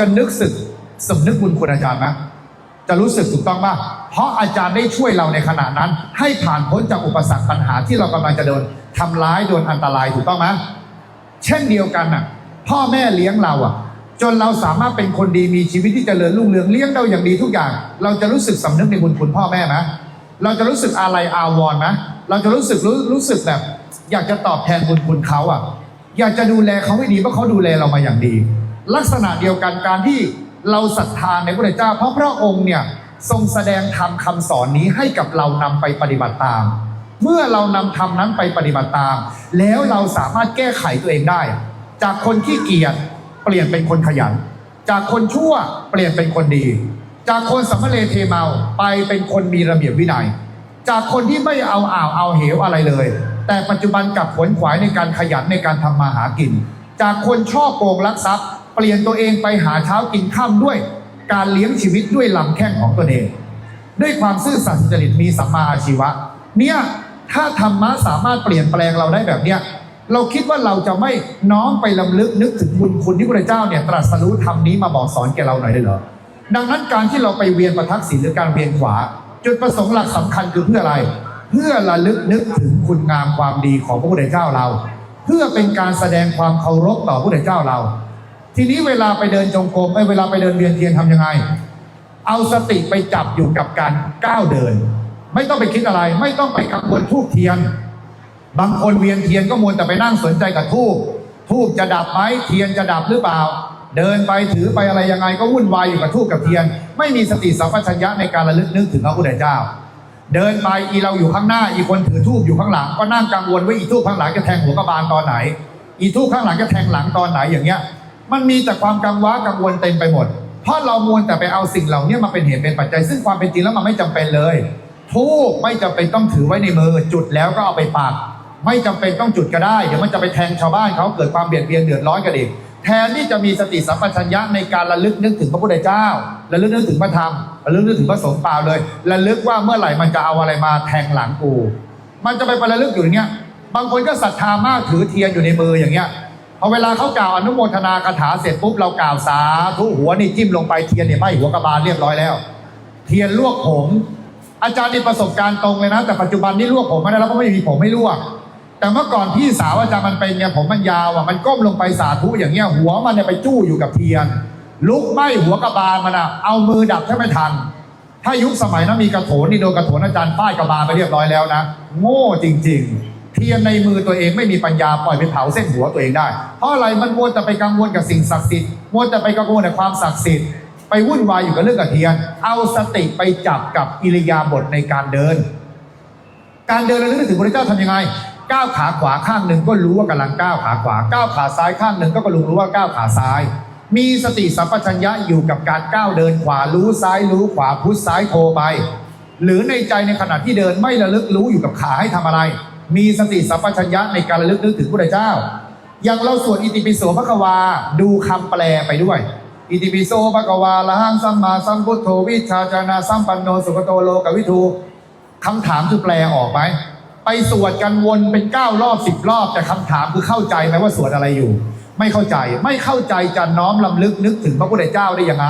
จะนึกสึกสำนึกบุญคุณอาจารย์ไหมจะรู้สึกถูกต้องป่ะเพราะอาจารย์ได้ช่วยเราในขณะนั้น ให้ผ่านพ้นจากอุปสรรคปัญหาที่เรากำลังจะโดนทำร้ายโดนอันตรายถูกต้องไหมเช่นเดียวกันน่ะ พ่อแม่เลี้ยงเราอะ จนเราสามารถเป็นคนดีมีชีวิตที่เจริญรุ่งเรืองเลี้ยงเราอย่างดีทุกอย่าง เราจะรู้สึกสำนึกในบุญคุณพ่อแม่ไหมเราจะรู้สึกอะไรอาวรณ์ไหมเราจะรู้สึกรู้รู้สึกแบบ อยากจะตอบแทนบุญคุณเขาอะ อยากจะดูแลเขาให้ดีเพราะเขาดูแลเรามาอย่างดี ลักษณะเดียวกันการที่เราศรัทธาในพระเจ้า เพราะพระองค์เนี่ยทรงแสดงธรรมคำสอนนี้ให้กับเรานำไปปฏิบัติตาม เมื่อเรานำธรรมนั้นไปปฏิบัติตาม แล้วเราสามารถแก้ไขตัวเองได้ จากคนขี้เกียจเปลี่ยนเป็นคนขยัน จากคนชั่วเปลี่ยนเป็นคนดี จากคนสัมเลเทเมาไปเป็นคนมีระเบียบวินัย จากคนที่ไม่เอาอ่าวเอาเหวอะไรเลย แต่ปัจจุบันกับขวนขวายในการขยันในการทำมาหากิน จากคนชอบโกงลักทรัพย์ เปลี่ยนตัวเองไปหาเช้ากินข้าด้วย การเลี้ยงชีวิตด้วยลำแข้งของตนเอง ด้วยความซื่อสัตย์สุจริตมีสัมมาอาชีวะ เนี่ยถ้าธรรมะสามารถเปลี่ยนแปลงเราได้แบบเนี้ยเราคิดว่าเราจะไม่น้อมไปลำลึกนึกถึงบุญคุณที่พระเจ้าเนี่ยตรัสรู้ธรรมนี้มาบอกสอนแกเราหน่อยได้เหรอดังนั้นการที่เราไปเวียนประทักษิณหรือการเวียนขวา จุดประสงค์หลักสำคัญคือเพื่ออะไร เพื่อระลึกนึกถึงคุณงามความดีของพระพุทธเจ้าเรา เพื่อเป็นการแสดงความเคารพต่อพระพุทธเจ้าเรา ทีนี้เวลาไปเดินจงกรมเอ้ยเวลาไปเดินเวียนเทียนทำยังไง เอาสติไปจับอยู่กับการก้าวเดิน ไม่ต้องไปคิดอะไร ไม่ต้องไปกังวลทูบเทียน บางคนเวียนเทียนก็มัวแต่ไปนั่งสนใจกับทูบทูบจะดับไหมเทียนจะดับหรือเปล่า เดินไปถือไปอะไรยังไงก็วุ่นวายอยู่กับทูบกับเทียน ไม่มีสติสัมปชัญญะในการระลึกนึกถึงพระพุทธเจ้า เดินไปอีเราอยู่ข้างหน้าอีคนถือทูบอยู่ข้างหลัง ก็นั่งกังวลว่าอีทูบข้างหลังจะแทงหัวกระบาลตอนไหน อีทูบข้างหลังจะแทงหลังตอนไหนอย่างเงี้ย มันมีแต่ความกังวลกังวลเต็มไปหมด เพราะเรามวนแต่ไปเอาสิ่งเหล่านี้มาเป็นเหตุเป็นปัจจัย ซึ่งความเป็นจริงแล้วมันไม่จำเป็นเลยทูบไม่จำเป็นต้องถือไว้ในมือ จุดแล้วก็เอาไปปักไม่จำเป็นต้องจุดก็ได้เดี๋ยวมันจะไปแทงชาวบ้านเขาเกิดความเบียดเบียนเดือดร้อนกันอีกแทนที่จะมีสติสัมปชัญญะในการระลึกนึกถึงพระพุทธเจ้าระลึกนึกถึงพระธรรมระลึกนึกถึงพระสงฆ์เปล่าเลยระลึกว่าเมื่อไหร่มันจะเอาอะไรมาแทงหลังกู มันจะไปประลึกอยู่อย่างเงี้ยบางคนก็ศรัทธามากถือเทียนอยู่ในมืออย่างเงี้ย อเวลาเขากล่าวอนุโมทนาคาถาเสร็จปุ๊บเรากล่าวสาธุหัวนี่จิ้มลงไปเทียนเนี่ยไหมหัวกระบาลเรียบร้อยแล้ว เทียนลวกผม อาจารย์มีประสบการณ์ตรงเลยนะ แต่ปัจจุบันนี่ลวกผมไม่ได้แล้วก็ไม่มีผมไม่ลวก แต่เมื่อก่อนพี่สาวอาจารย์มันเป็นไงผมมันยาวอะมันก้มลงไปสาธุอย่างเงี้ยหัวมันเนี่ยไปจู้อยู่กับเทียน ลุกไหมหัวกระบาลมันอะเอามือดับแทบไม่ทันถ้ายุคสมัยนั้นมีกระโถนนี่โดนกระโถนอาจารย์ป้ายกระบาลไปเรียบร้อยแล้วนะ โง่จริง ๆ เทียนในมือตัวเองไม่มีปัญญาปล่อยไปเผาเส้นหัวตัวเองได้ เพราะอะไรมันมัวแต่ไปกังวลกับสิ่งศักดิ์สิทธิ์มัวแต่ไปกังวลกับความศักดิ์สิทธิ์ไปวุ่นวายอยู่กับเรื่องกับเทียน เอาสติไปจับกับอิริยาบถในการเดิน การเดินระลึกถึงพระเจ้าทำยังไงก้าวขาขวาข้างหนึ่งก็รู้ว่ากำลังก้าวขาขวาก้าวขาซ้ายข้างหนึ่งก็กำลังรู้ว่าก้าวขาซ้าย มีสติสัมปชัญญะอยู่กับการก้าวเดินขวารู้ซ้ายรู้ขวาพุทซ้ายโทไป หรือในใจในขณะที่เดินไม่ระลึกรู้อยู่กับขาให้ทำอะไร มีสติสัมปชัญญะในการระลึกนึกถึงพระเจ้า อย่างเราสวดอิติปิโสพระควา ดูคำแปลไปด้วย อิติปิโสพระควาละหังสัมมาสัมพุทโธวิชาจานาสัมปันโนสุขโตโลกวิทูคำถามคือแปลออกไหมไปสวดกันวนเป็นเก้ารอบสิบรอบ แต่คำถามคือเข้าใจไหมว่าสวดอะไรอยู่ ไม่เข้าใจไม่เข้าใจจะน้อมลำลึกนึกถึงพระพุทธเจ้าได้ยังไง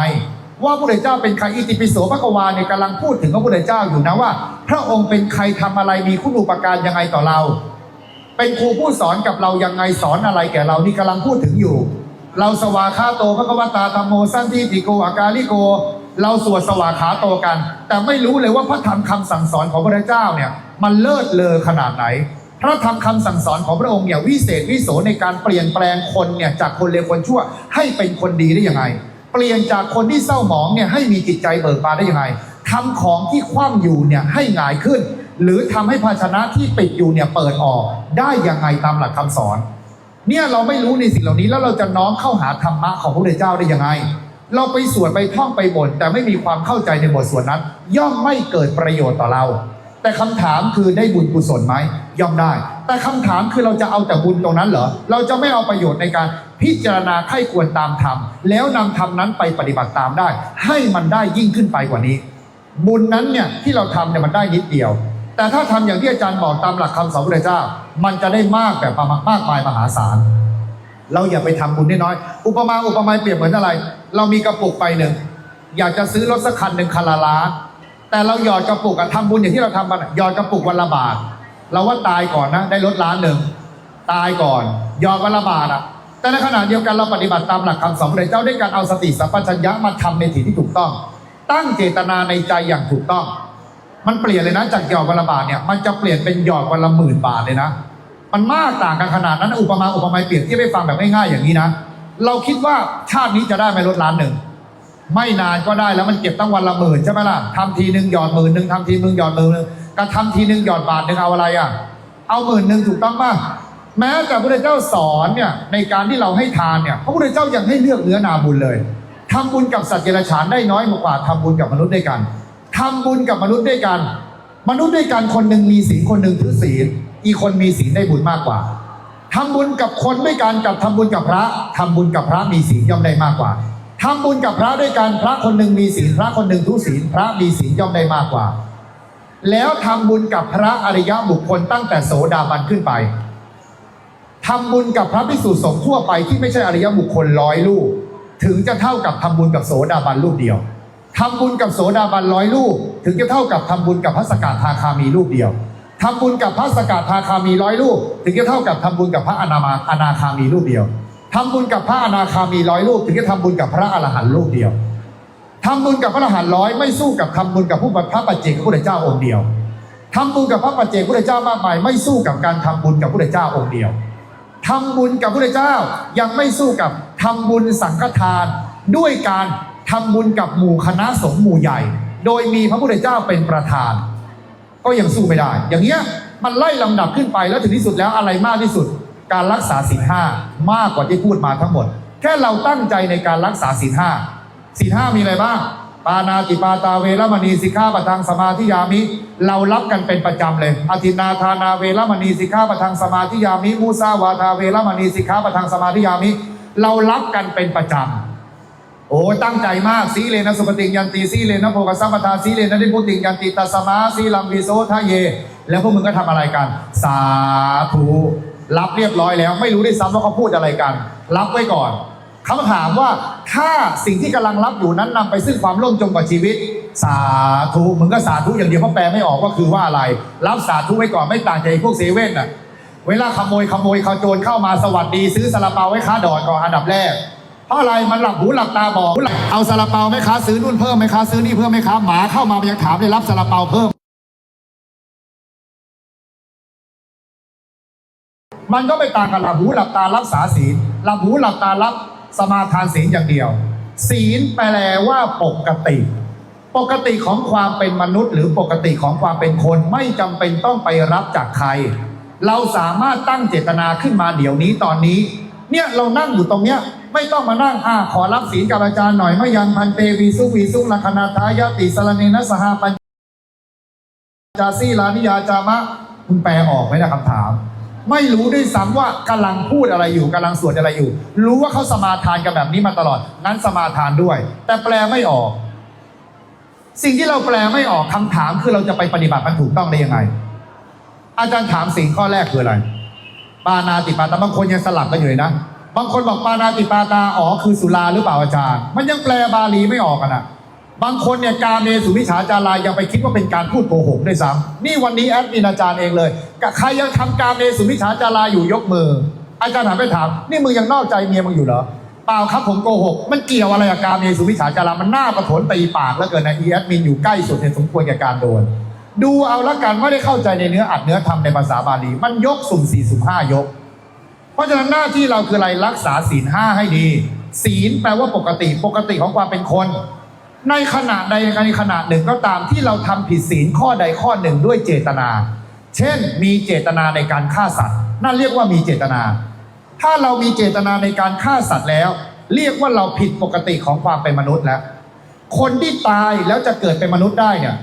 ว่าพระพุทธเจ้าเป็นใครอิติปิโสพระกวาเนี่ยกำลังพูดถึงพระพุทธเจ้าอยู่นะว่า พระองค์เป็นใครทำอะไรมีคุณูปการยังไงต่อเรา เป็นครูผู้สอนกับเรายังไงสอนอะไรแก่เรานี่กำลังพูดถึงอยู่ เราสวาคาโตพระกวตาธรรมโมสั้นติติโกอากาลิโก เราสวดสวาขาโตกัน แต่ไม่รู้เลยว่าพระธรรมคำสั่งสอนของพระเจ้าเนี่ยมันเลิศเลอขนาดไหนพระธรรมคำสั่งสอนของพระองค์เนี่ยวิเศษวิโสในการเปลี่ยนแปลงคนเนี่ยจากคนเลวคนชั่วให้เป็นคนดีได้ยังไง เปลี่ยนจากคนที่เศร้าหมองเนี่ยให้มีจิตใจเบิกบานได้ยังไงทำของที่คว่ำอยู่เนี่ยให้หงายขึ้น หรือทำให้ภาชนะที่ปิดอยู่เนี่ยเปิดออกได้ยังไงตามหลักคำสอน เนี่ยเราไม่รู้ในสิ่งเหล่านี้แล้วเราจะน้อมเข้าหาธรรมะของพระพุทธเจ้าได้ยังไง เราไปสวดไปท่องไปบ่นแต่ไม่มีความเข้าใจในบทสวดนั้น ย่อมไม่เกิดประโยชน์ต่อเรา แต่คำถามคือได้บุญกุศลไหมย่อมได้ แต่คำถามคือเราจะเอาแต่บุญตรงนั้นเหรอเราจะไม่เอาประโยชน์ในการ พิจารณาไข้ควรตามธรรม แล้วนำธรรมนั้นไปปฏิบัติตามได้ ให้มันได้ยิ่งขึ้นไปกว่านี้ บุญนั้นเนี่ยที่เราทำเนี่ยมันได้นิดเดียว แต่ถ้าทำอย่างที่อาจารย์บอกตามหลักคำสอนพระเจ้า มันจะได้มากแบบมากมายมหาศาลเราอย่าไปทำบุญน้อยอุปมาอุปไมยเปรียบเหมือนอะไร เรามีกระปุกใบหนึ่งอยากจะซื้อรถสักคันหนึ่งคันละล้านแต่เราหยอดกระปุกอะทำบุญอย่างที่เราทำกันหยอดกระปุกวันละบาท เราว่าตายก่อนนะ ได้รถล้านหนึ่งตายก่อนหยอดวันละบาทอะ แต่ในขณะเดียวกันเราปฏิบัติตามหลักคำสอนพระเจ้าด้วยการเอาสติสัมปชัญญะมาทำในสิ่งที่ถูกต้อง ตั้งเจตนาในใจอย่างถูกต้อง มันเปลี่ยนเลยนะจากหยอดวันละบาทเนี่ยมันจะเปลี่ยนเป็นหยอดวันละหมื่นบาทเลยนะ มันมากต่างกันขนาดนั้นอุปมาอุปไมยเปรียบที่ไม่ฟังแบบง่ายๆอย่างนี้นะเราคิดว่าชาตินี้จะได้ไหมรถล้านหนึ่งไม่นานก็ได้แล้วมันเก็บตั้งวันละหมื่นใช่ไหมล่ะทำทีหนึ่งหยอดหมื่นหนึ่งทำทีหนึ่งหยอดหมื่นหนึ่งการทำทีหนึ่งหยอดบาทหนึ่งเอาอะไรอะ เอาหมื่นหนึ่งถูกต้องป่ะ แม้แต่พระพุทธเจ้าสอนเนี่ยในการที่เราให้ทานเนี่ยพระพุทธเจ้ายังให้เลือกเนื้อนาบุญเลยทำบุญกับสัตว์เดรัจฉานได้น้อยกว่าทำบุญกับมนุษย์ด้วยกันทำบุญกับมนุษย์ด้วยกัน มนุษย์ด้วยกันคนหนึ่งมีศีลคนหนึ่งถือศีล อีกคนมีศีลได้บุญมากกว่าทำบุญกับคนด้วยกันกับทำบุญกับพระทำบุญกับพระมีศีลย่อมได้มากกว่าทำบุญกับพระด้วยกันพระคนหนึ่งมีศีลพระคนหนึ่งทุศีลพระมีศีลย่อมได้มากกว่า แล้วทำบุญกับพระอริยะบุคคลตั้งแต่โสดาบันขึ้นไป ทำบุญกับพระภิกษุสงฆ์ทั่วไปที่ไม่ใช่อริยบุคคลร้อยลูก ถึงจะเท่ากับทำบุญกับโสดาบันรูปเดียวทำบุญกับโสดาบันร้อยลูก ถึงจะเท่ากับทำบุญกับพระสกทาคามีรูปเดียวทำบุญกับพระสกทาคามีร้อยรูปถึงจะเท่ากับทำบุญกับพระอนามาอนาคามีรูปเดียวทำบุญกับพระอนาคามีร้อยรูปถึงจะทำบุญกับพระอรหันต์รูปเดียวทำบุญกับพระอรหันต์ร้อยไม่สู้กับทำบุญกับผู้พระปัจเจกพระพุทธเจ้าองค์เดียวทำบุญกับพระปัจเจกพระพุทธเจ้ามากมายไม่สู้กับการทำบุญกับพระพุทธเจ้าองค์เดียว ทำบุญกับพระเจ้า ยังไม่สู้กับทำบุญสังฆทาน ด้วยการทำบุญกับหมู่คณะสงฆ์หมู่ใหญ่ โดยมีพระพุทธเจ้าเป็นประธาน ก็ยังสู้ไม่ได้ อย่างเงี้ยมันไล่ลำดับขึ้นไปแล้วถึงที่สุดแล้วอะไรมากที่สุด การรักษาศีลห้ามากกว่าที่พูดมาทั้งหมด แค่เราตั้งใจในการรักษาศีลห้าศีลห้ามีอะไรบ้าง ปานาติปาตาเวรมณีสิกขาปทังสมาธิยามิ เรารับกันเป็นประจำเลยอธินาทานาเวรมณีสิกขาปทังสมาธิยามิ มูซาวาทาเวรมณีสิกขาปทังสมาธิยามิ เรารับกันเป็นประจำโอ้ตั้งใจมากสีเลนะสุปฏิยันตีสีเลนะโภกสัมปทาสีเลนะนิพุติยันติตัสมาสีลัมวิโสทะเย แล้วพวกมึงก็ทำอะไรกัน สาธุรับเรียบร้อยแล้ว ไม่รู้ด้วยซ้ำว่าเขาพูดอะไรกัน รับไว้ก่อน คำถามว่าถ้าสิ่งที่กำลังรับอยู่นั้นนำไปซึ่งความร่มจมกับชีวิต สาธุมึงก็สาธุอย่างเดียวเพราะแปลไม่ออกว่าคือว่าอะไร รับสาธุไว้ก่อนไม่ต่างจากพวกเซเว่นน่ะเวลาขโมยขโมยขโจรเข้ามาสวัสดี ซื้อซาลาเปาไว้ค้าดอดก่อนอันดับแรกเพราะอะไรมันหลับหูหลับตาบอกเอาซาลาเปาไหมคะซื้อนู่นเพิ่มไหมคะซื้อนี่เพิ่มไหมคะหมาเข้ามายังถามเลยรับซาลาเปาเพิ่ม มันก็ไม่ต่างกับหลับหูหลับตารักษาศีลหลับหูหลับตารับ สมาทานศีลอย่างเดียว ศีลแปลว่าปกติ ปกติของความเป็นมนุษย์ หรือปกติของความเป็นคนไม่จำเป็นต้องไปรับจากใคร เราสามารถตั้งเจตนาขึ้นมาเดี๋ยวนี้ตอนนี้ เนี่ยเรานั่งอยู่ตรงเนี้ยไม่ต้องมานั่งอ่าขอรับศีลกับอาจารย์หน่อยไม่ยังพันเตวีสุวีสุลัคนาทายติสรเนนะสหปัญจาซีลานิยาจามะคุณแปลออกไหมนะคำถาม ไม่รู้ด้วยซ้ำว่ากำลังพูดอะไรอยู่กำลังสวดอะไรอยู่ รู้ว่าเขาสมาทานกันแบบนี้มาตลอด งั้นสมาทานด้วย แต่แปลไม่ออก สิ่งที่เราแปลไม่ออกคำถามคือเราจะไปปฏิบัติมันถูกต้องได้ยังไง อาจารย์ถามสิ่งข้อแรกคืออะไร ปานาติปาตาบางคนยังสลับกันอยู่เลยนะ บางคนบอกปานาติปาตาอ๋อคือสุราหรือเปล่าอาจารย์ มันยังแปลบาลีไม่ออกกันนะ บางคนเนี่ยกาเมสุวิชาจารายังไปคิดว่าเป็นการพูดโกหกด้วยซ้ำนี่วันนี้แอดมินอาจารย์เองเลยใครยังทำกาเมสุวิชาจาราอยู่ยกมือ อาจารย์ถามไปถาม นี่มึงยังนอกใจเมียมึงอยู่เหรอเปล่าครับผมโกหก มันเกี่ยวอะไรกับการเมสุวิชาจารามันหน้าประถนตีปากแล้วเกินนะอีแอดมินอยู่ใกล้สุดเนี่ยสมควรแก่การโดน ดูเอาละกันไม่ได้เข้าใจในเนื้ออัดเนื้อทำในภาษาบาลี มันยกสุ่มสี่สุ่มห้ายก เพราะฉะนั้นหน้าที่เราคืออะไรรักษาศีลห้าให้ดี ศีลแปลว่าปกติปกติของความเป็นคน ในขณะใดในขณะหนึ่งก็ตามที่เราทำผิดศีลข้อใดข้อหนึ่งด้วยเจตนา เช่น มีเจตนาในการฆ่าสัตว์ นั่นเรียกว่ามีเจตนา ถ้าเรามีเจตนาในการฆ่าสัตว์แล้ว เรียกว่าเราผิดปกติของความเป็นมนุษย์แล้ว คนที่ตายแล้วจะเกิดเป็นมนุษย์ได้เนี่ย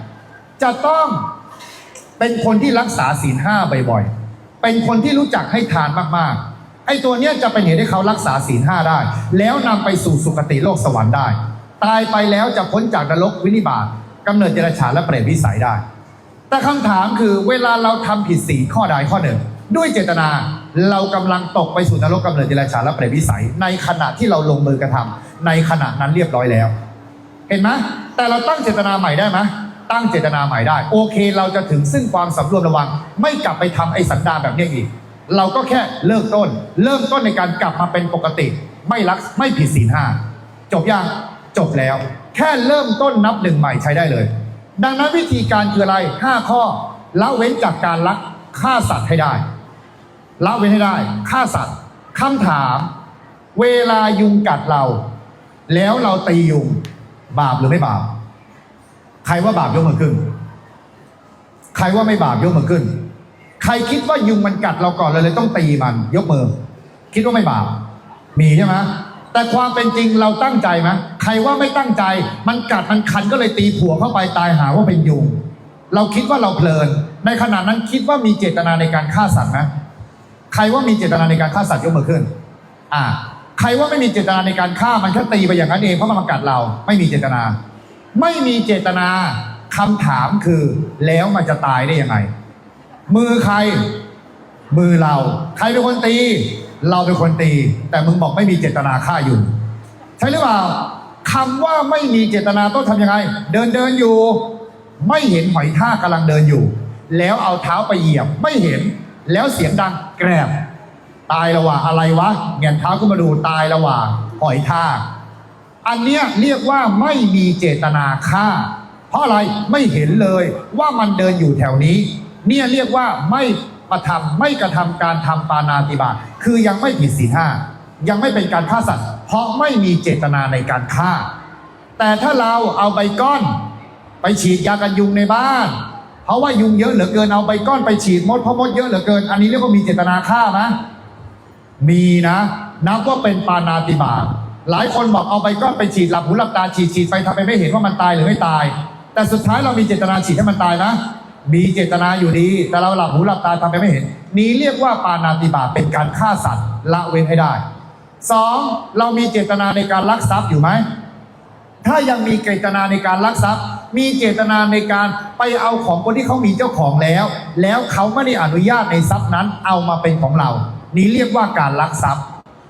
จะต้องเป็นคนที่รักษาศีลห้าบ่อยๆ เป็นคนที่รู้จักให้ทานมากๆ ไอ้ตัวเนี้ยจะเป็นเหตุให้เขารักษาศีลห้าได้ แล้วนำไปสู่สุคติโลกสวรรค์ได้ ตายไปแล้วจะพ้นจากนรกวินิบาตกำเนิดเดรัจฉานและเปรตวิสัยได้ แต่คำถามคือเวลาเราทำผิดศีลข้อใดข้อหนึ่ง ด้วยเจตนาเรากำลังตกไปสู่นรกกำเนิดเดรัจฉานและเปรตวิสัย ในขณะที่เราลงมือกระทำในขณะนั้นเรียบร้อยแล้ว เห็นไหมแต่เราตั้งเจตนาใหม่ได้ไหมตั้งเจตนาใหม่ได้ โอเค เราจะถึงซึ่งความสำรวมระวัง ไม่กลับไปทำไอ้สันดานแบบนี้อีก เราก็แค่เริ่มต้น เริ่มต้นในการกลับมาเป็นปกติ ไม่รักไม่ผิดศีลห้าจบยัง จบแล้ว แค่เริ่มต้นนับหนึ่งใหม่ใช้ได้เลย ดังนั้นวิธีการคืออะไรห้าข้อละเว้นจากการลักฆ่าสัตว์ให้ได้ละเว้นให้ได้ฆ่าสัตว์คำถาม เวลายุงกัดเรา แล้วเราตียุง บาปหรือไม่บาป ใครว่าบาปยกมือขึ้น ใครว่าไม่บาปยกมือขึ้น ใครคิดว่ายุงมันกัดเราก่อนเลยเลยต้องตีมัน ยกมือ คิดว่าไม่บาป มีใช่ไหม แต่ความเป็นจริงเราตั้งใจไหมใครว่าไม่ตั้งใจ มันกัดมันคันก็เลยตีผัวเข้าไปตายหาว่าเป็นยุง เราคิดว่าเราเพลิน ในขณะนั้นคิดว่ามีเจตนาในการฆ่าสัตว์ไหมใครว่ามีเจตนาในการฆ่าสัตว์ยกมือขึ้น อ่า ใครว่าไม่มีเจตนาในการฆ่ามันแค่ตีไปอย่างนั้นเองเพราะมันมากัดเรา ไม่มีเจตนา ไม่มีเจตนาคำถามคือ แล้วมันจะตายได้ยังไง มือใคร มือเรา ใครเป็นคนตี เราเป็นคนตี แต่มึงบอกไม่มีเจตนาฆ่าอยู่ ใช่หรือเปล่าคำว่าไม่มีเจตนาต้องทำยังไง เดินเดินอยู่ ไม่เห็นหอยท่ากำลังเดินอยู่ แล้วเอาเท้าไปเหยียบไม่เห็น แล้วเสียงดังแกรบ ตายระหว่างอะไรวะเงียนเท้าขึ้นมาดูตายระหว่างหอยท่าอันเนี้ยเรียกว่าไม่มีเจตนาฆ่า เพราะอะไรไม่เห็นเลยว่ามันเดินอยู่แถวนี้ เนี่ยเรียกว่าไม่ ประทำไม่กระทำการทำปานาติบาคือยังไม่ผิดศีลห้ายังไม่เป็นการฆ่าสัตว์ เพราะไม่มีเจตนาในการฆ่า แต่ถ้าเราเอาใบก้อน ไปฉีดยากันยุงในบ้าน เพราะว่ายุงเยอะเหลือเกินเอาใบก้อนไปฉีดมดเพราะมดเยอะเหลือเกิน อันนี้เรียกว่ามีเจตนาฆ่าไหมมีนะนับว่าเป็นปานาติบาหลายคนบอกเอาใบก้อนไปฉีดหลับหูหลับตาฉีดฉีดไปทำไปไม่เห็นว่ามันตายหรือไม่ตาย แต่สุดท้ายเรามีเจตนาฉีดให้มันตายนะ มีเจตนาอยู่ดี แต่เราหลับหูหลับตาทำไปไม่เห็น นี้เรียกว่าปานาติบาเป็นการฆ่าสัตว์ละเว้นให้ได้สองเรามีเจตนาในการลักทรัพย์อยู่ไหม ถ้ายังมีเจตนาในการลักทรัพย์ มีเจตนาในการไปเอาของคนที่เขามีเจ้าของแล้ว แล้วเขาไม่ได้อนุญาตในทรัพย์นั้นเอามาเป็นของเรา นี้เรียกว่าการลักทรัพย์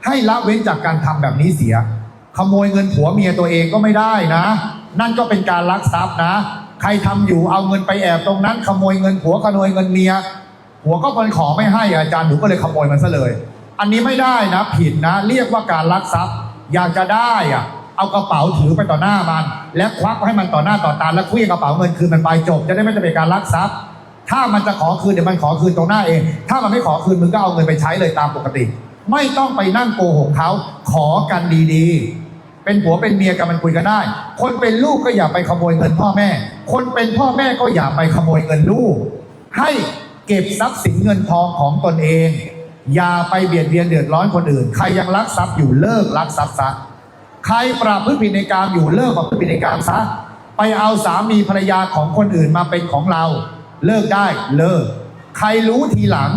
ให้ละเว้นจากการทำแบบนี้เสีย ขโมยเงินผัวเมียตัวเองก็ไม่ได้นะ นั่นก็เป็นการลักทรัพย์นะ ใครทำอยู่เอาเงินไปแอบตรงนั้น ขโมยเงินผัวขโมยเงินเมียผัวก็คนขอไม่ให้อาจารย์หนูก็เลยขโมยมันซะเลย อันนี้ไม่ได้นะผิดนะ เรียกว่าการลักทรัพย์ อยากจะได้อะเอากระเป๋าถือไปต่อหน้ามัน และควักให้มันต่อหน้าต่อตาแล้วคลี้ยกระเป๋าเงินคืนมันไปจบ จะได้ไม่จะเป็นการลักทรัพย์ ถ้ามันจะขอคืนเดี๋ยวมันขอคืนตรงหน้าเอง ถ้ามันไม่ขอคืนมึงก็เอาเงินไปใช้เลยตามปกติ ไม่ต้องไปนั่งโกหกเขาขอกันดีๆ เป็นผัวเป็นเมียกันมันคุยกันได้ คนเป็นลูกก็อย่าไปขโมยเงินพ่อแม่ คนเป็นพ่อแม่ก็อย่าไปขโมยเงินลูก ให้เก็บทรัพย์สินเงินทองของตนเอง อย่าไปเบียดเบียนเดือดร้อนคนอื่น ใครยังรักทรัพย์อยู่เลิกรักทรัพย์ซะ ใครปราบพฤติผิดในกามอยู่เลิกกับพฤติผิดในกามซะ ไปเอาสามีภรรยาของคนอื่นมาเป็นของเรา เลิกได้เลิก ใครรู้ทีหลัง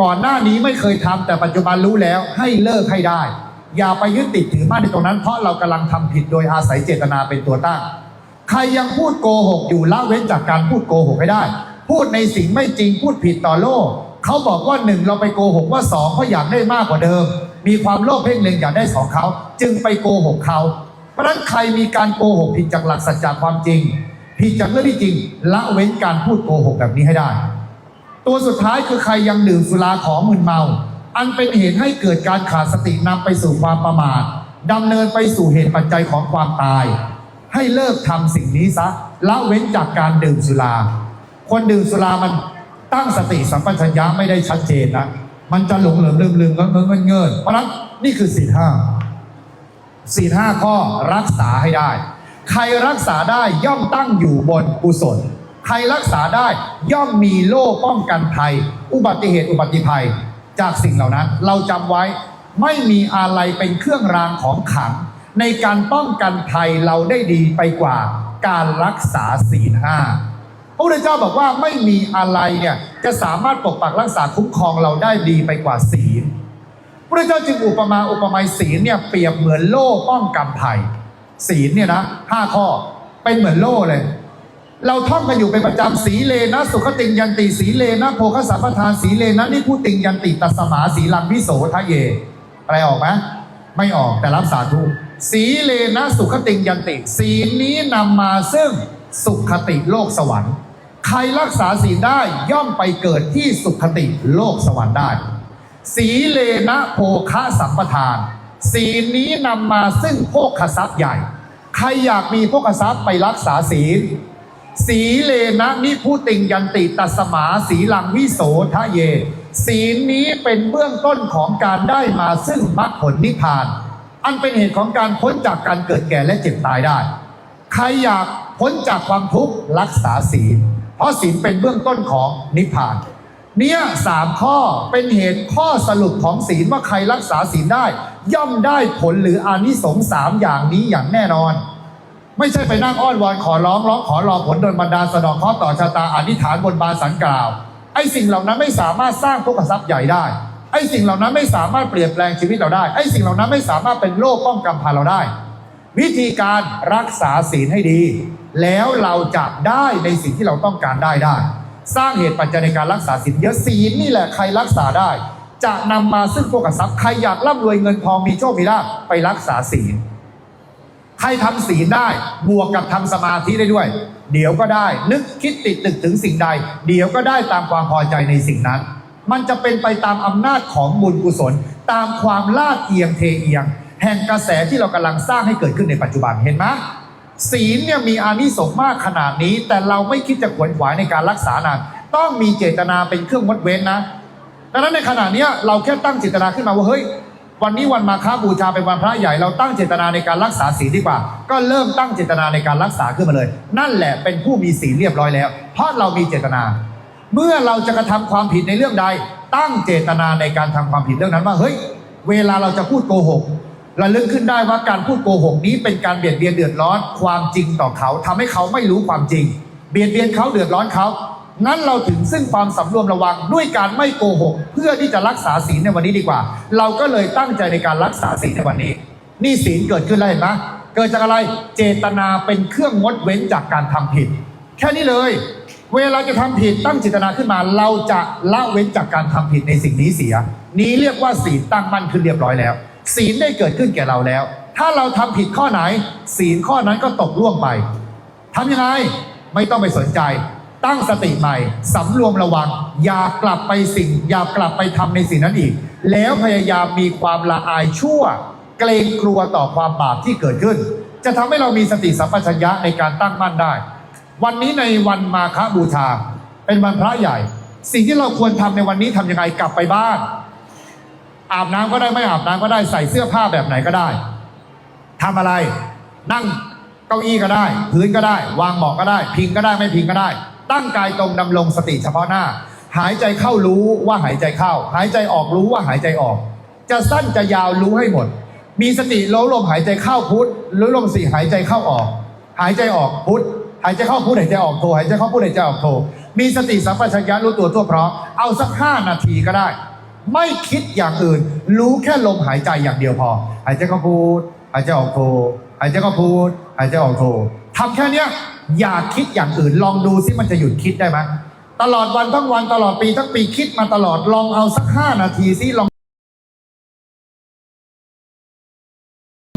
ก่อนหน้านี้ไม่เคยทำแต่ปัจจุบันรู้แล้วให้เลิกให้ได้ อย่าไปยึดติดถือมั่นในตรงนั้น เพราะเรากำลังทำผิดโดยอาศัยเจตนาเป็นตัวตั้ง ใครยังพูดโกหกอยู่ละเว้นจากการพูดโกหกให้ได้ พูดในสิ่งไม่จริงพูดผิดต่อโลก เขาบอกว่าหนึ่งเราไปโกหกว่าสองเขาอยากได้มากกว่าเดิม มีความโลภเพ่งเล็งอยากได้สองเขาจึงไปโกหกเขา เพราะฉะนั้นใครมีการโกหกผิดจากหลักสัจจะความจริง ผิดจากเรื่องที่จริง ละเว้นการพูดโกหกแบบนี้ให้ได้ ตัวสุดท้ายคือใครยังดื่มสุราของมึนเมา อันเป็นเหตุให้เกิดการขาดสตินำไปสู่ความประมาทดำเนินไปสู่เหตุปัจจัยของความตาย ให้เลิกทำสิ่งนี้ซะละเว้นจากการดื่มสุรา คนดื่มสุรามันตั้งสติสัมปชัญญะไม่ได้ชัดเจนนะมันจะหลงเหลิมลืมลืมเงินเงินเงินเพราะฉะนั้นนี่คือสี่ห้าสี่ห้าข้อรักษาให้ได้ ใครรักษาได้ย่อมตั้งอยู่บนกุศล ใครรักษาได้ย่อมมีโล่ป้องกันภัย อุบัติเหตุอุบัติภัย จากสิ่งเหล่านั้น เราจำไว้ไม่มีอะไรเป็นเครื่องรางของขลัง ในการป้องกันภัยเราได้ดีไปกว่าการรักษาศีลห้าพระพุทธเจ้าบอกว่าไม่มีอะไรเนี่ยจะสามารถปกปักรักษาคุ้มครองเราได้ดีไปกว่าศีลพระเจ้าจึงอุปมาอุปไมยศีลเนี่ยเปรียบเหมือนโล่ป้องกันภัย ศีลเนี่ยนะห้าข้อเป็นเหมือนโล่เลย เราท่องกันอยู่เป็นประจำสีเลนะ สุขติงยันติสีเลนะโภคสัมปทานสีเลนะนิพุติงยันติตัสมาสีลังวิโสทะเยแปลออกไหมไม่ออกแต่รับสาธุสีเลนะสุขติงยันติ สีนี้นำมาซึ่งสุขติโลกสวรรค์ ใครรักษาศีได้ย่อมไปเกิดที่สุขติโลกสวรรค์ได้ สีเลนะโภคสัมปทาน สีนี้นำมาซึ่งโภคทรัพย์ใหญ่ ใครอยากมีโภคทรัพย์ไปรักษาศีล สีเลนะนิพุติงยันติตัสมาสีลังวิโสทะเย ศีลนี้เป็นเบื้องต้นของการได้มาซึ่งมรรคผลนิพพาน อันเป็นเหตุของการพ้นจากการเกิดแก่และเจ็บตายได้ ใครอยากพ้นจากความทุกข์รักษาศีล เพราะศีลเป็นเบื้องต้นของนิพพาน เนี่ยสามข้อเป็นเหตุข้อสรุปของศีลว่าใครรักษาศีลได้ ย่อมได้ผลหรืออานิสงส์สามอย่างนี้อย่างแน่นอน ไม่ใช่ไปนั่งอ้อนวอนขอร้องร้องขอรอผลโดนบันดาลสะเดอกข้อต่อชะตาอธิษฐานบนบานสันกล่าว ไอ้สิ่งเหล่านั้นไม่สามารถสร้างพกทรัพย์ใหญ่ได้ ไอ้สิ่งเหล่านั้นไม่สามารถเปลี่ยนแปลงชีวิตเราได้ ไอ้สิ่งเหล่านั้นไม่สามารถเป็นโรคป้องกันพาเราได้ วิธีการรักษาศีลให้ดี แล้วเราจะได้ในสิ่งที่เราต้องการได้ได้ สร้างเหตุปัจจัยในการรักษาศีลเยอะศีลนี่แหละใครรักษาได้ จะนำมาซึ่งพกทรัพย์ใครอยากร่ำรวยเงินทองมีโชคมีลาภไปรักษาศีล ใครทำศีลได้บวกกับทำสมาธิได้ด้วย เดี๋ยวก็ได้ นึกคิดติดตึกถึงสิ่งใด เดี๋ยวก็ได้ตามความพอใจในสิ่งนั้น มันจะเป็นไปตามอำนาจของบุญกุศล ตามความลาดเอียงเทเอียง แห่งกระแสที่เรากำลังสร้างให้เกิดขึ้นในปัจจุบันเห็นไหมศีลเนี่ยมีอานิสงส์มากขนาดนี้ แต่เราไม่คิดจะขวนขวายในการรักษานานต้องมีเจตนาเป็นเครื่องงดเว้นนะดังนั้นในขณะนี้เราแค่ตั้งเจตนาขึ้นมาว่าเฮ้ย วันนี้วันมาฆบูชาเป็นวันพระใหญ่เราตั้งเจตนาในการรักษาศีลดีกว่า ก็เริ่มตั้งเจตนาในการรักษาขึ้นมาเลย นั่นแหละเป็นผู้มีศีลเรียบร้อยแล้ว เพราะเรามีเจตนา เมื่อเราจะกระทำความผิดในเรื่องใด ตั้งเจตนาในการทำความผิดเรื่องนั้นว่าเฮ้ย เวลาเราจะพูดโกหกระลึกขึ้นได้ว่าการพูดโกหกนี้เป็นการเบียดเบียนเดือดร้อนความจริงต่อเขาทำให้เขาไม่รู้ความจริง เบียดเบียนเขาเดือดร้อนเขา งั้นเราถึงซึ่งความสำรวมระวังด้วยการไม่โกหก เพื่อที่จะรักษาศีลในวันนี้ดีกว่า เราก็เลยตั้งใจในการรักษาศีลในวันนี้ นี่ศีลเกิดขึ้นแล้วเห็นไหมเกิดจากอะไรเจตนาเป็นเครื่องงดเว้นจากการทำผิด แค่นี้เลย เวลาจะทำผิดตั้งเจตนาขึ้นมา เราจะละเว้นจากการทำผิดในสิ่งนี้เสีย นี้เรียกว่าศีลตั้งมั่นขึ้นเรียบร้อยแล้ว ศีลได้เกิดขึ้นแก่เราแล้ว ถ้าเราทำผิดข้อไหน ศีลข้อนั้นก็ตกล่วงไปทำยังไงไม่ต้องไปสนใจ ตั้งสติใหม่สำรวมระวัง อย่ากลับไปสิ่ง อย่ากลับไปทำในสิ่งนั้นอีก แล้วพยายามมีความละอายชั่ว เกรงกลัวต่อความบาปที่เกิดขึ้น จะทำให้เรามีสติสัมปชัญญะในการตั้งมั่นได้ วันนี้ในวันมาฆบูชาเป็นวันพระใหญ่ สิ่งที่เราควรทำในวันนี้ทำยังไงกลับไปบ้านอาบน้ำก็ได้ไม่อาบน้ำก็ได้ใส่เสื้อผ้าแบบไหนก็ได้ทำอะไร นั่งเก้าอี้ก็ได้ พื้นก็ได้ วางเบาะก็ได้ พิงก็ได้ไม่พิงก็ได้ ตั้งกายตรงดำรงสติเฉพาะหน้า หายใจเข้ารู้ว่าหายใจเข้า หายใจออกรู้ว่าหายใจออก จะสั้นจะยาวรู้ให้หมด มีสติรู้ลมหายใจเข้าพุทหรือลมสี่หายใจเข้าออก หายใจออกพุทธหายใจเข้าพุทธหายใจออกโทหายใจเข้าพุทธหายใจออกโทมีสติสัมปชัญญะรู้ตัวทั่วพร้อมเอาสักห้านาทีก็ได้ ไม่คิดอย่างอื่น รู้แค่ลมหายใจอย่างเดียวพอ หายใจเข้าพุทหายใจออกโทหายใจเข้าพุทหายใจออกโททำแค่เนี้ย อย่าคิดอย่างอื่นลองดูซิมันจะหยุดคิดได้ไหมตลอดวันทั้งวันตลอดปีทั้งปีคิดมาตลอดลองเอาสักห้านาทีซิลอง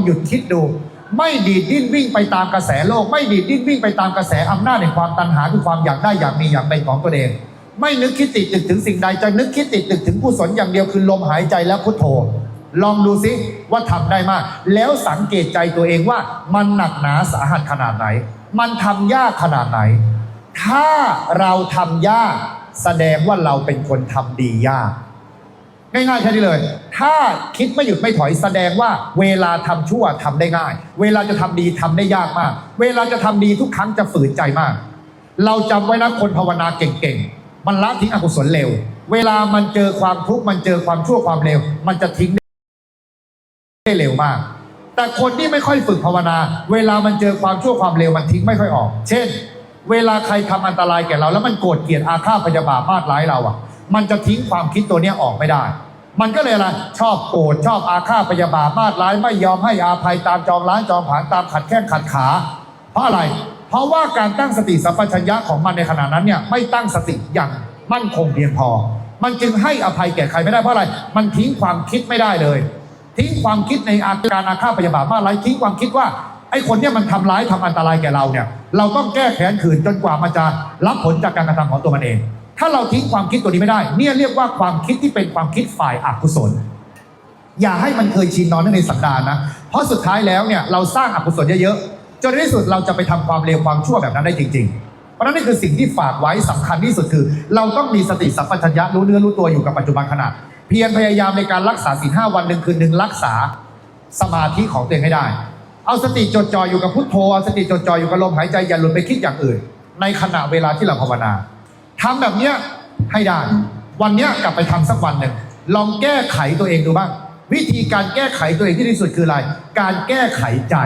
หยุดคิดดู ไม่ดีดดิ้นวิ่งไปตามกระแสโลก ไม่ดีดดิ้นวิ่งไปตามกระแสอำนาจในความตัณหาคือความอยากได้อยากมีอยากเป็นของตัวเอง ไม่นึกคิดติดตึกถึงสิ่งใดจะนึกคิดติดตึกถึงกุศลอย่างเดียวคือลมหายใจและพุทโธ ลองดูซิว่าทำได้มาก แล้วสังเกตใจตัวเองว่ามันหนักหนาสาหัสขนาดไหน มันทำยากขนาดไหน ถ้าเราทำยาก แสดงว่าเราเป็นคนทำดียาก ง่ายๆแค่นี้เลย ถ้าคิดไม่หยุดไม่ถอยแสดงว่า เวลาทำชั่วทำได้ง่าย เวลาจะทำดีทำได้ยากมาก เวลาจะทำดีทุกครั้งจะฝืนใจมาก เราจำไว้นะคนภาวนาเก่งๆ มันละทิ้งอกุศลเร็ว เวลามันเจอความทุกข์มันเจอความชั่วความเร็ว มันจะทิ้งได้เร็วมาก แต่คนที่ไม่ค่อยฝึกภาวนา เวลามันเจอความชั่วความเร็วมันทิ้งไม่ค่อยออก เช่น เวลาใครทำอันตรายแก่เรา แล้วมันโกรธเกลียดอาฆาตพยาบาทมาดร้ายเราอะ มันจะทิ้งความคิดตัวเนี้ยออกไม่ได้ มันก็เลยอะไรชอบโกรธชอบอาฆาตพยาบาทมาดร้าย ไม่ยอมให้อาภัยตามจองล้างจองผางตามขัดแข้งขัดขา เพราะอะไร เพราะว่าการตั้งสติสัมปชัญญะของมันในขณะนั้นเนี่ยไม่ตั้งสติอย่างมั่นคงเพียงพอ มันจึงให้อภัยแก่ใครไม่ได้เพราะอะไร มันทิ้งความคิดไม่ได้เลย ทิ้งความคิดในอาการอาฆาตพยาบาทมาร้ายทิ้งความคิดว่าไอ้คนเนี่ยมันทำร้ายทำอันตรายแก่เราเนี่ย เราต้องแก้แค้นคืนจนกว่ามันจะรับผลจากการกระทำของตัวมันเอง ถ้าเราทิ้งความคิดตัวนี้ไม่ได้ เนี่ยเรียกว่าความคิดที่เป็นความคิดฝ่ายอกุศล อย่าให้มันเคยชินนอนในสันดานนะ เพราะสุดท้ายแล้วเนี่ยเราสร้างอกุศลเยอะๆ จนในที่สุดเราจะไปทำความเลวความชั่วแบบนั้นได้จริงๆเพราะนั้นนี่คือสิ่งที่ฝากไว้สำคัญที่สุดคือ เราต้องมีสติสัมปชัญญะรู้เนื้อรู้ตัวอยู่กับปัจจุบันขณะ เพียรพยายามในการรักษาศีลห้าวันหนึ่งคืนหนึ่งรักษาสมาธิของตัวเองให้ได้ เอาสติจดจ่ออยู่กับพุทโธเอาสติจดจ่ออยู่กับลมหายใจอย่าหลุดไปคิดอย่างอื่น ในขณะเวลาที่เราภาวนาทำแบบเนี้ยให้ได้ วันเนี้ยกลับไปทำสักวันหนึ่งลองแก้ไขตัวเองดูบ้าง วิธีการแก้ไขตัวเองที่ดีที่สุดคืออะไร การแก้ไขใจ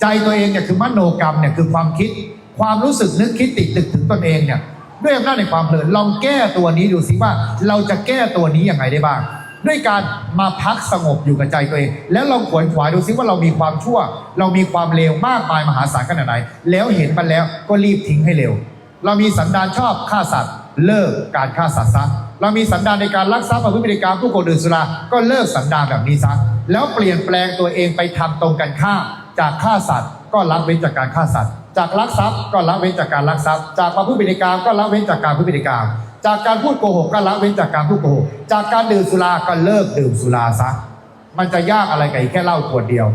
ใจตัวเองเนี่ยคือมโนกรรมเนี่ยคือความคิด ความรู้สึกนึกคิดติดตึกถึงตนเองเนี่ย ด้วยอำนาจในความเพลินลองแก้ตัวนี้ดูสิว่าเราจะแก้ตัวนี้ยังไงได้บ้าง ด้วยการมาพักสงบอยู่กับใจตัวเอง แล้วลองขวนขวายดูซิว่าเรามีความชั่ว เรามีความเลวมากมายมหาศาลขนาดไหน แล้วเห็นมันแล้วก็รีบทิ้งให้เร็ว เรามีสันดานชอบฆ่าสัตว์ เลิกการฆ่าสัตว์ซะเรามีสันดานในการลักทรัพย์ประพฤติพฤติกรรมผู้โกงดื่มสุราก็เลิกสันดานแบบนี้ซะแล้วเปลี่ยนแปลงตัวเองไปทำตรงกันข้ามจากฆ่าสัตว์ ก็ละเว้นจากการฆ่าสัตว์ จากลักทรัพย์ก็ละเว้นจากการลักทรัพย์ จากประพฤตินิกรรมก็ละเว้นจากการประพฤตินิกรรมจากการพูดโกหกก็ละเว้นจากการพูดโกหกจากการดื่มสุราก็เลิกดื่มสุราซะมันจะยากอะไรกับอีแค่เหล้าขวดเดียว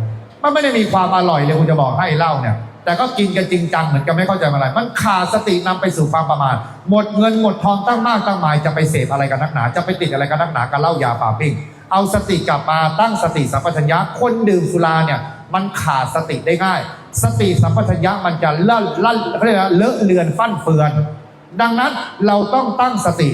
มันไม่ได้มีความอร่อยเลยคุณจะบอกให้เหล้าเนี่ยแต่ก็กินกันจริงจังเหมือนกันไม่เข้าใจอะไร มันขาดสตินำไปสู่ความประมาทหมดเงินหมดทองตั้งมากตั้งหมายจะไปเสพอะไรกันนักหนา จะไปติดอะไรกันนักหนากับเหล้ายาป่าปิ้งเอาสติกลับมาตั้งสติสัมปชัญญะคนดื่มสุราเนี่ยมันขาดสติได้ง่าย สติสัมปชัญญะมันจะเล่นลั่นเรียกว่าเลอะเลือนฟั่นเฟือน ดังนั้นเราต้องตั้งสติ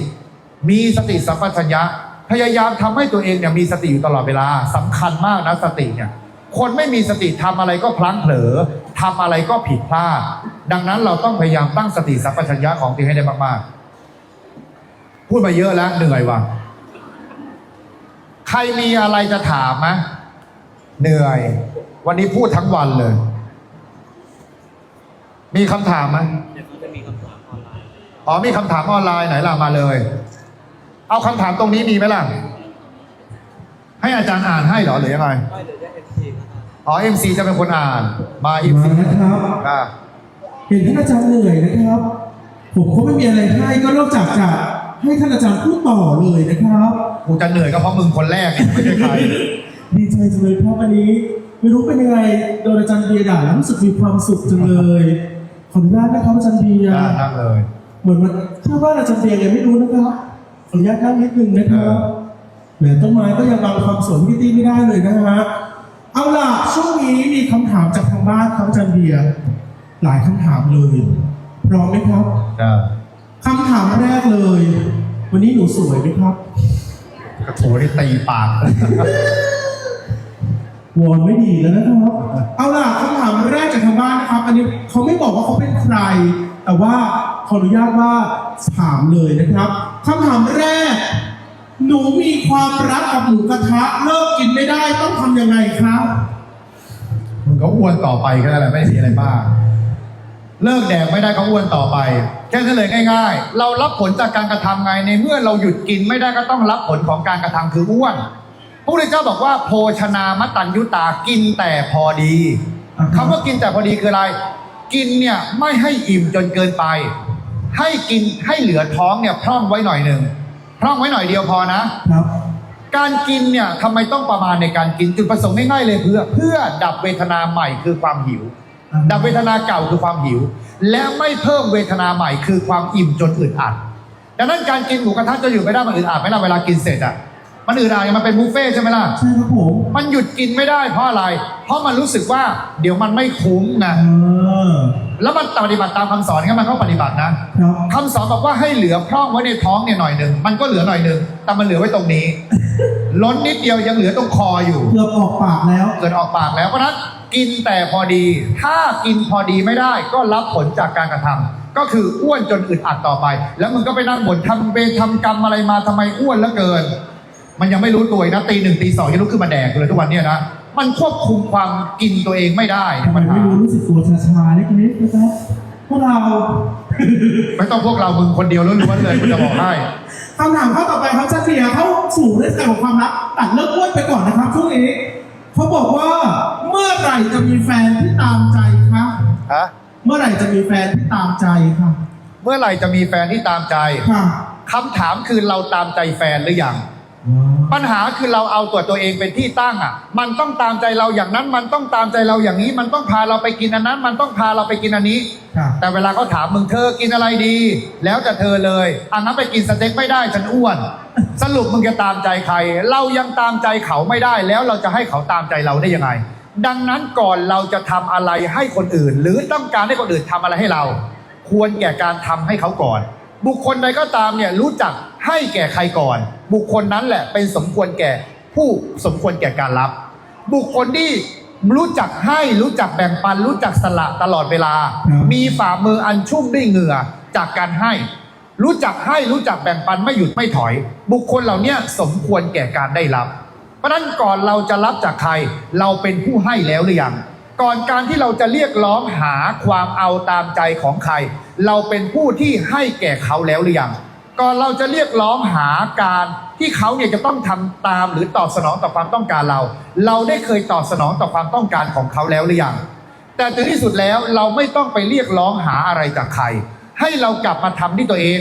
มีสติสัมปชัญญะพยายามทำให้ตัวเองเนี่ยมีสติอยู่ตลอดเวลาสำคัญมากนะสติเนี่ยคนไม่มีสติทำอะไรก็พลั้งเผลอทำอะไรก็ผิดพลาดดังนั้นเราต้องพยายามตั้งสติสัมปชัญญะของตัวให้ได้มากๆ พูดมาเยอะแล้วเหนื่อยว่ะใครมีอะไรจะถามไหมเหนื่อย วันนี้พูดทั้งวันเลย มีคำถามไหมเดี๋ยวเขาจะมีคำถามออนไลน์อ๋อมีคำถามออนไลน์ไหนล่ะมาเลย เอาคำถามตรงนี้มีไหมล่ะ ให้อาจารย์อ่านให้เหรอหรือยังไงไม่เดี๋ยวได้เอฟซีนะครับอ๋อเอ็มซีจะเป็นคนอ่าน มาเอ็มซีมานะครับ อ่าเห็นท่านอาจารย์เหนื่อยนะครับ ผมก็ไม่มีอะไรให้ก็นอกจากจะให้ท่านอาจารย์พูดต่อเลยนะครับ กูจะเหนื่อยก็เพราะมึงคนแรกเนี่ยไม่ใช่ใคร ดีใจจังเลยเพราะวันนี้ ไม่รู้เป็นยังไงโดนอาจารย์เบียร์ด่าแล้วรู้สึกมีความสุขจังเลย ขออนุญาตนะครับอาจารย์เบียร์อ่านั่งเลย เหมือนมันเชื่อว่าอาจารย์เบียร์ยังไม่รู้นะครับขออนุญาตนั่งนิดนึงนะครับเออแหมต้นไม้ก็ยังบังความสวยพี่ตี้ไม่ได้เลยนะฮะเอาล่ะช่วงนี้มีคำถามจากทางบ้านครับอาจารย์เบียร์หลายคำถามเลยพร้อมไหมครับอ่าคำถามแรกเลย วันนี้หนูสวยไหมครับ กระโถนี่ตีปาก วอนไม่ดีแล้วนะครับ เอาล่ะคำถามแรกจากทางบ้านนะครับ อันนี้เขาไม่บอกว่าเขาเป็นใคร แต่ว่าขออนุญาตว่าถามเลยนะครับคำถามแรก หนูมีความรักกับหมูกระทะเลิกกินไม่ได้ต้องทำยังไงครับมึงก็อ้วนต่อไปก็ได้แหละไม่ได้มีอะไรมากเลิกแดกไม่ได้ก็อ้วนต่อไป แค่นั้นเลยง่ายๆ เรารับผลจากการกระทำไงในเมื่อเราหยุดกินไม่ได้ก็ต้องรับผลของการกระทำคืออ้วน พระพุทธเจ้าบอกว่าโภชนามตัญยุตากินแต่พอดีอ่าฮะคำว่ากินแต่พอดีคืออะไร กินเนี่ยไม่ให้อิ่มจนเกินไป ให้กินให้เหลือท้องเนี่ยพร่องไว้หน่อยหนึ่งพร่องไว้หน่อยเดียวพอนะครับการกินเนี่ยทำไมต้องประมาณในการกินจุดประสงค์ง่ายๆเลยเพื่อ เพื่อดับเวทนาใหม่คือความหิวอ่าดับเวทนาเก่าคือความหิว และไม่เพิ่มเวทนาใหม่คือความอิ่มจนอึดอัดดังนั้นการกินหมูกระทะจะอยู่ไม่ได้มันอึดอัดไหมล่ะเวลากินเสร็จอะ มันอึดอัดมันเป็นบุฟเฟ่ต์ใช่ไหมล่ะ ใช่ครับผมมันหยุดกินไม่ได้เพราะอะไร เพราะมันรู้สึกว่าเดี๋ยวมันไม่คุ้มนะอ่าแล้วมันปฏิบัติตามคำสอนงั้นมันก็ปฏิบัตินะครับ คำสอนบอกว่าให้เหลือพร่องไว้ในท้องเนี่ยหน่อยหนึ่งมันก็เหลือหน่อยหนึ่งแต่มันเหลือไว้ตรงนี้ ล้นนิดเดียวยังเหลือตรงคออยู่ เกือบออกปากแล้ว เกิดออกปากแล้วเพราะฉะนั้นกินแต่พอดี ถ้ากินพอดีไม่ได้ก็รับผลจากการกระทำก็คืออ้วนจนอึดอัดต่อไป แล้วมึงก็ไปนั่งบ่นทำเวรทำกรรมอะไรมาทำไมอ้วนเหลือเกิน มันยังไม่รู้ตัวอีกนะตีหนึ่งตีสองยังลุกขึ้นมาแดกเลยทุกวันเนี้ยนะมันควบคุมความกินตัวเองไม่ได้ทำไมปัญไม่หารู้รู้สึกตัวชาๆเล็กๆนะครับพวกเราไม่ต้องพวกเรามึงคนเดียวล้วนๆเลยกูจะบอกให้คำถามข้อต่อไปเขาจะเคลียร์เข้าสู่เรื่องของความรักตัดเลิกอ้วนไปก่อนนะครับช่วงนี้เขาบอกว่าเมื่อไหร่จะมีแฟนที่ตามใจคะฮะเมื่อไหร่จะมีแฟนที่ตามใจคะเมื่อไหร่จะมีแฟนที่ตามใจค่ะคำถามคือเราตามใจแฟนหรือยัง ปัญหาคือเราเอาตัวตัวเองเป็นที่ตั้งอะ มันต้องตามใจเราอย่างนั้น มันต้องตามใจเราอย่างนี้ มันต้องพาเราไปกินอันนั้น มันต้องพาเราไปกินอันนี้ค่ะแต่เวลาเขาถามมึงเธอกินอะไรดี แล้วแต่เธอเลย อันนั้นไปกินสเต็กไม่ได้ฉันอ้วน สรุปมึงจะตามใจใคร เรายังตามใจเขาไม่ได้ แล้วเราจะให้เขาตามใจเราได้ยังไง ดังนั้นก่อนเราจะทำอะไรให้คนอื่น หรือต้องการให้คนอื่นทำอะไรให้เรา ควรแก่การทำให้เขาก่อน บุคคลใดก็ตามเนี่ยรู้จักให้แก่ใครก่อน บุคคลนั้นแหละเป็นสมควรแก่ผู้สมควรแก่การรับ บุคคลที่รู้จักให้รู้จักแบ่งปัน รู้จักสละตลอดเวลาครับมีฝ่ามืออันชุ่มด้วยเหงื่อจากการให้ รู้จักให้รู้จักแบ่งปันไม่หยุดไม่ถอย บุคคลเหล่าเนี้ยสมควรแก่การได้รับ เพราะฉะนั้นก่อนเราจะรับจากใครเราเป็นผู้ให้แล้วหรือยังก่อนการที่เราจะเรียกร้องหาความเอาตามใจของใคร เราเป็นผู้ที่ให้แก่เขาแล้วหรือยังก่อนเราจะเรียกร้องหาการที่เขาเนี่ยจะต้องทำตามหรือตอบสนองต่อความต้องการเรา เราได้เคยตอบสนองต่อความต้องการของเขาแล้วหรือยังแต่ถึงที่สุดแล้วเราไม่ต้องไปเรียกร้องหาอะไรจากใคร ให้เรากลับมาทำที่ตัวเอง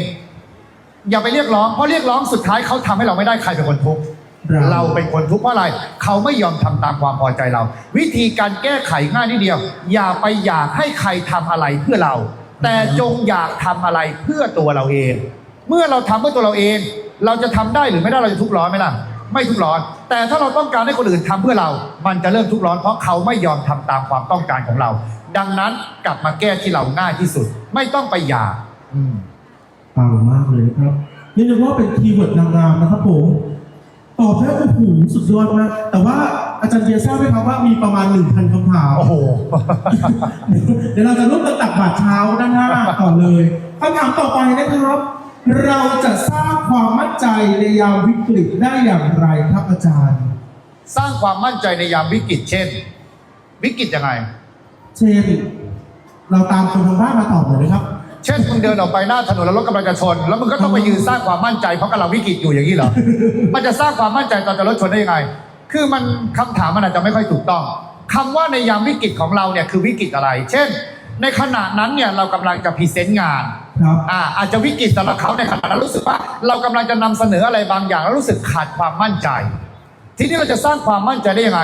อย่าไปเรียกร้องเพราะเรียกร้องสุดท้ายเขาทำให้เราไม่ได้ใครเป็นคนทุกข์เราเราเป็นคนทุกข์เพราะอะไร เขาไม่ยอมทำตามความพอใจเรา วิธีการแก้ไขง่ายนิดเดียว อย่าไปอยากให้ใครทำอะไรเพื่อเรา แต่จงอยากทำอะไรเพื่อตัวเราเอง เมื่อเราทำเพื่อตัวเราเอง เราจะทำได้หรือไม่ได้เราจะทุกข์ร้อนไหมล่ะ ไม่ทุกข์ร้อน แต่ถ้าเราต้องการให้คนอื่นทำเพื่อเรา มันจะเริ่มทุกข์ร้อนเพราะเขาไม่ยอมทำตามความต้องการของเรา ดังนั้นกลับมาแก้ที่เราง่ายที่สุด ไม่ต้องไปอยากอืมปังมากเลยนะครับนี่เรียกว่าเป็นคีย์เวิร์ดนางงามนะครับผม ตอบได้โอ้โหสุดยอดมากแต่ว่าอาจารย์เบียร์ทราบไหมครับว่ามีประมาณ1,000คำถามโอ้โห เดี๋ยวเราจะร่วมกันตักบาตรเช้าด้านหน้าก่อนเลยคำถามต่อไปนะครับ เราจะสร้างความมั่นใจในยามวิกฤตได้อย่างไรครับอาจารย์ สร้างความมั่นใจในยามวิกฤตเช่น วิกฤตยังไง เช่นเราตามคนทางบ้านมาตอบหน่อยนะครับ เช่นมึงเดินออกไปหน้าถนนแล้วรถกำลังจะชน แล้วมึงก็ต้องไปยืนสร้างความมั่นใจเพราะกำลังวิกฤตอยู่อย่างนี้เหรอ มันจะสร้างความมั่นใจตอนจะรถชนได้ยังไง คือมันคำถามมันอาจจะไม่ค่อยถูกต้องคำว่าในยามวิกฤตของเราเนี่ยคือวิกฤตอะไร เช่น ในขณะนั้นเนี่ยเรากำลังจะพรีเซนต์งานครับอ่าอาจจะวิกฤตสำหรับเขาในขณะนั้นรู้สึกว่า เรากำลังจะนำเสนออะไรบางอย่างแล้วรู้สึกขาดความมั่นใจ ทีนี้เราจะสร้างความมั่นใจได้ยังไง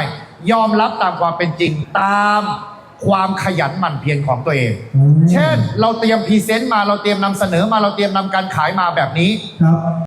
ยอมรับตามความเป็นจริงตาม ความขยันหมั่นเพียรของตัวเองอืมเช่น เราเตรียมพรีเซนต์มาเราเตรียมนำเสนอมาเราเตรียมนำการขายมาแบบนี้ ครับ